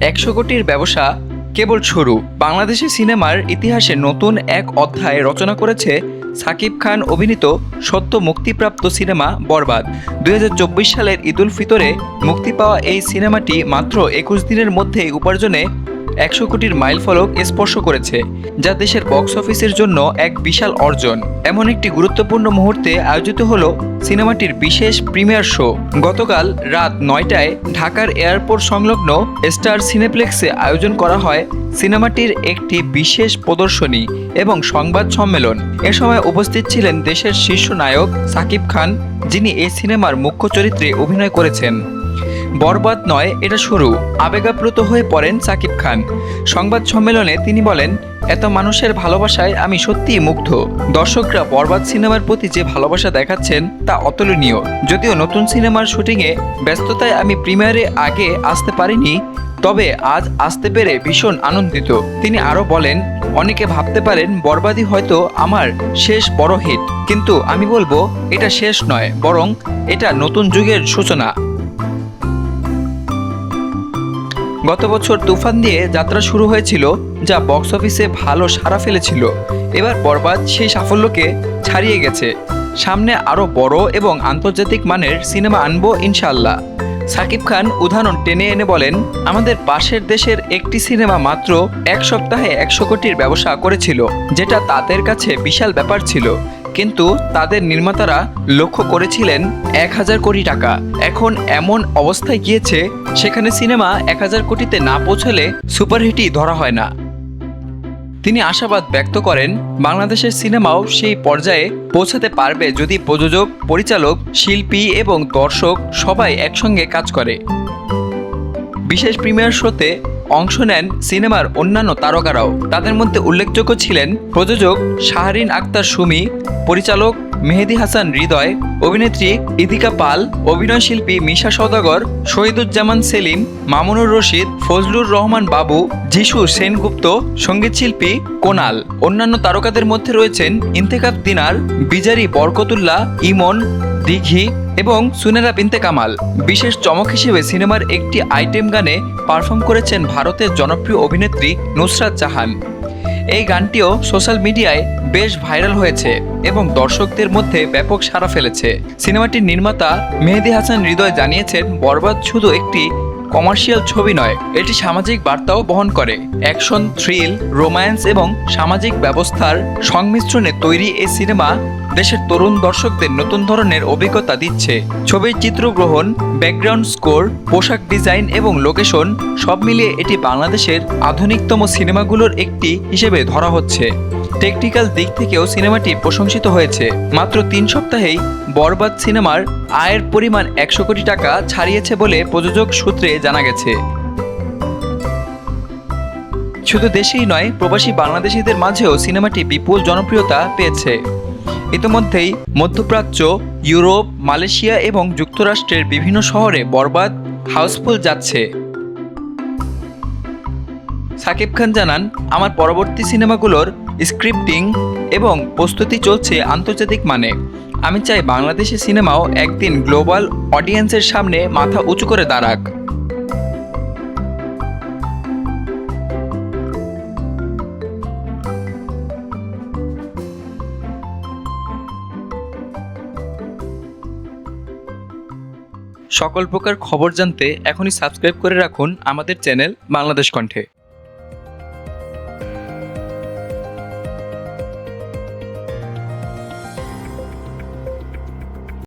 একশো কোটির ব্যবসা কেবল শুরু। বাংলাদেশি সিনেমার ইতিহাসে নতুন এক অধ্যায় রচনা করেছে সাকিব খান অভিনীত সত্য মুক্তিপ্রাপ্ত সিনেমা বরবাদ। দুই হাজার চব্বিশ সালের ঈদুল ফিতরে মুক্তি পাওয়া এই সিনেমাটি মাত্র একুশ দিনের মধ্যেই উপার্জনে একশো কোটির মাইল ফলক স্পর্শ করেছে, যা দেশের বক্স অফিসের জন্য এক বিশাল অর্জন। এমন একটি গুরুত্বপূর্ণ মুহূর্তে আয়োজিত হল সিনেমাটির বিশেষ প্রিমিয়ার শো। গতকাল রাত নয়টায় ঢাকার এয়ারপোর্ট সংলগ্ন স্টার সিনেপ্লেক্সে আয়োজন করা হয় সিনেমাটির একটি বিশেষ প্রদর্শনী এবং সংবাদ সম্মেলন। এ সময় উপস্থিত ছিলেন দেশের শীর্ষ নায়ক সাকিব খান, যিনি এই সিনেমার মুখ্য চরিত্রে অভিনয় করেছেন। বরবাদ নয়, এটা শুরু। আবেগাপ্লুত হয়ে পড়েন সাকিব খান। সংবাদ সম্মেলনে তিনি বলেন, এত মানুষের ভালোবাসায় আমি সত্যিই মুগ্ধ। দর্শকরা বরবাদ সিনেমার প্রতি যে ভালোবাসা দেখাচ্ছেন, তা অতুলনীয়। যদিও নতুন সিনেমার শুটিংয়ে ব্যস্ততায় আমি প্রিমিয়ারে আগে আসতে পারিনি, তবে আজ আসতে পেরে ভীষণ আনন্দিত। তিনি আরও বলেন, অনেকে ভাবতে পারেন বরবাদই হয়তো আমার শেষ বড় হিট। কিন্তু আমি বলব, এটা শেষ নয়, বরং এটা নতুন যুগের সূচনা। গত বছর তুফান দিয়ে যাত্রা শুরু হয়েছিল, যা বক্স অফিসে ভালো সাড়া ফেলেছিল। এবার বরবাদ সেই সাফল্যকে ছাড়িয়ে গেছে। সামনে আরও বড় এবং আন্তর্জাতিক মানের সিনেমা আনব ইনশাল্লাহ সাকিব খান উদাহরণ টেনে এনে বলেন, আমাদের পাশের দেশের একটি সিনেমা মাত্র এক সপ্তাহে একশো কোটির ব্যবসা করেছিল, যেটা তাদের কাছে বিশাল ব্যাপার ছিল। কিন্তু তাদের নির্মাতারা লক্ষ্য করেছিলেন এক হাজার কোটি টাকা। এখন এমন অবস্থায় গিয়েছে, সেখানে সিনেমা এক হাজার কোটিতে না পৌঁছলে সুপারহিটই ধরা হয় না। তিনি আশাবাদ ব্যক্ত করেন, বাংলাদেশের সিনেমাও সেই পর্যায়ে পৌঁছাতে পারবে যদি প্রযোজক, পরিচালক, শিল্পী এবং দর্শক সবাই একসঙ্গে কাজ করে। বিশেষ প্রিমিয়ার শোতে অংশ নেন সিনেমার অন্যান্য তারকারাও। তাদের মধ্যে উল্লেখযোগ্য ছিলেন প্রযোজক শাহরিন আক্তার সুমি, পরিচালক মেহেদি হাসান হৃদয়, অভিনেত্রী ইদিকা পাল অভিনয়শিল্পী মিশা সওদাগর, শহীদুজ্জামান সেলিম, মামুনুর রশিদ, ফজলুর রহমান বাবু, যিশু সেনগুপ্ত সঙ্গীতশিল্পী কোনাল। অন্যান্য তারকাদের মধ্যে রয়েছেন ইন্তেকাব দিনার, বিজারি বরকতুল্লাহ, ইমন, দিঘি এবং সুনেরা বিনতে কামাল। বিশেষ চমক হিসেবে সিনেমার একটি আইটেম গানে পারফর্ম করেছেন ভারতের জনপ্রিয় অভিনেত্রী নুসরাত জাহান। এই গানটিও সোশ্যাল মিডিয়ায় বেশ ভাইরাল হয়েছে এবং দর্শকদের মধ্যে ব্যাপক সাড়া ফেলেছে। সিনেমাটির নির্মাতা মেহেদি হাসান হৃদয় জানিয়েছেন, বরবাদ শুধু একটি কমার্শিয়াল ছবি নয়, এটি সামাজিক বার্তাও বহন করে। অ্যাকশন, থ্রিল, রোম্যান্স এবং সামাজিক ব্যবস্থার সংমিশ্রণে তৈরি এই সিনেমা দেশের তরুণ দর্শকদের নতুন ধরনের অভিজ্ঞতা দিচ্ছে। ছবির চিত্রগ্রহণ, ব্যাকগ্রাউন্ড স্কোর, পোশাক ডিজাইন এবং লোকেশন সব মিলিয়ে এটি বাংলাদেশের আধুনিকতম সিনেমাগুলোর একটি হিসেবে ধরা হচ্ছে। টেকনিক্যাল দিক থেকেও সিনেমাটি প্রশংসিত হয়েছে। মাত্র তিন সপ্তাহেই বরবাদ সিনেমার আয়ের পরিমাণ একশো কোটি টাকা ছাড়িয়েছে বলে প্রযোজক সূত্রে জানা গেছে। শুধু দেশেই নয়, প্রবাসী বাংলাদেশিদের মাঝেও সিনেমাটি বিপুল জনপ্রিয়তা পেয়েছে। ইতিমধ্যেই মধ্যপ্রাচ্য, ইউরোপ, মালয়েশিয়া এবং যুক্তরাষ্ট্রের বিভিন্ন শহরে বরবাদ হাউসফুল যাচ্ছে। সাকিব খান জানান, আমার পরবর্তী সিনেমাগুলোর স্ক্রিপ্টিং এবং প্রস্তুতি চলছে আন্তর্জাতিক মানে। আমি চাই বাংলাদেশি সিনেমাও একদিন গ্লোবাল অডিয়েন্সের সামনে মাথা উঁচু করে দাঁড়াক। সকল প্রকার খবর জানতে এখনই সাবস্ক্রাইব করে রাখুন আমাদের চ্যানেল বাংলাদেশ কণ্ঠে।